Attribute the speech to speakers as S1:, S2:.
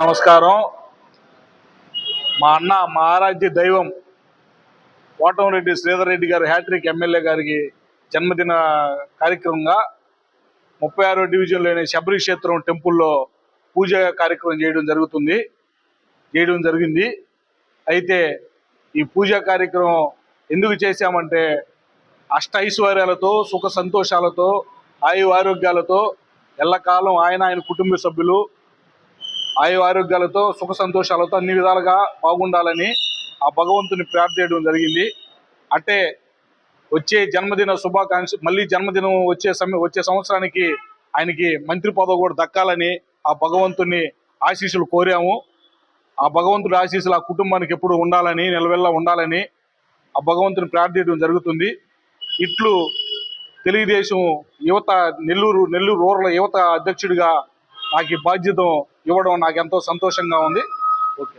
S1: నమస్కారం. మా అన్న మా ఆరాధ్య దైవం కోటంరెడ్డి శ్రీధర్ రెడ్డి గారు హ్యాట్రిక్ ఎమ్మెల్యే గారికి జన్మదిన కార్యక్రమంగా ముప్పై ఆరో డివిజన్లోని శబరి క్షేత్రం టెంపుల్లో పూజ కార్యక్రమం చేయడం జరుగుతుంది. చేయడం జరిగింది. అయితే ఈ పూజా కార్యక్రమం ఎందుకు చేశామంటే అష్ట ఐశ్వర్యాలతో సుఖ సంతోషాలతో ఆయు ఆరోగ్యాలతో ఎల్లకాలం ఆయన ఆయన కుటుంబ సభ్యులు ఆయు ఆరోగ్యాలతో సుఖ సంతోషాలతో అన్ని విధాలుగా బాగుండాలని ఆ భగవంతుని ప్రార్థించడం జరిగింది. అంటే వచ్చే జన్మదిన శుభాకాంక్ష మళ్ళీ జన్మదినం వచ్చే సమయం వచ్చే సంవత్సరానికి ఆయనకి మంత్రి పదవి కూడా దక్కాలని ఆ భగవంతుని ఆశీస్సులు కోరాము. ఆ భగవంతుడి ఆశీస్సులు ఆ కుటుంబానికి ఎప్పుడు ఉండాలని నిలవెల్లా ఉండాలని ఆ భగవంతుని ప్రార్థించడం జరుగుతుంది. ఇట్లు తెలుగుదేశం యువత నెల్లూరు నెల్లూరు రూరల్ యువత అధ్యక్షుడిగా నాకు ఈ బాధ్యత ఇవ్వడం నాకు ఎంతో సంతోషంగా ఉంది. ఓకే.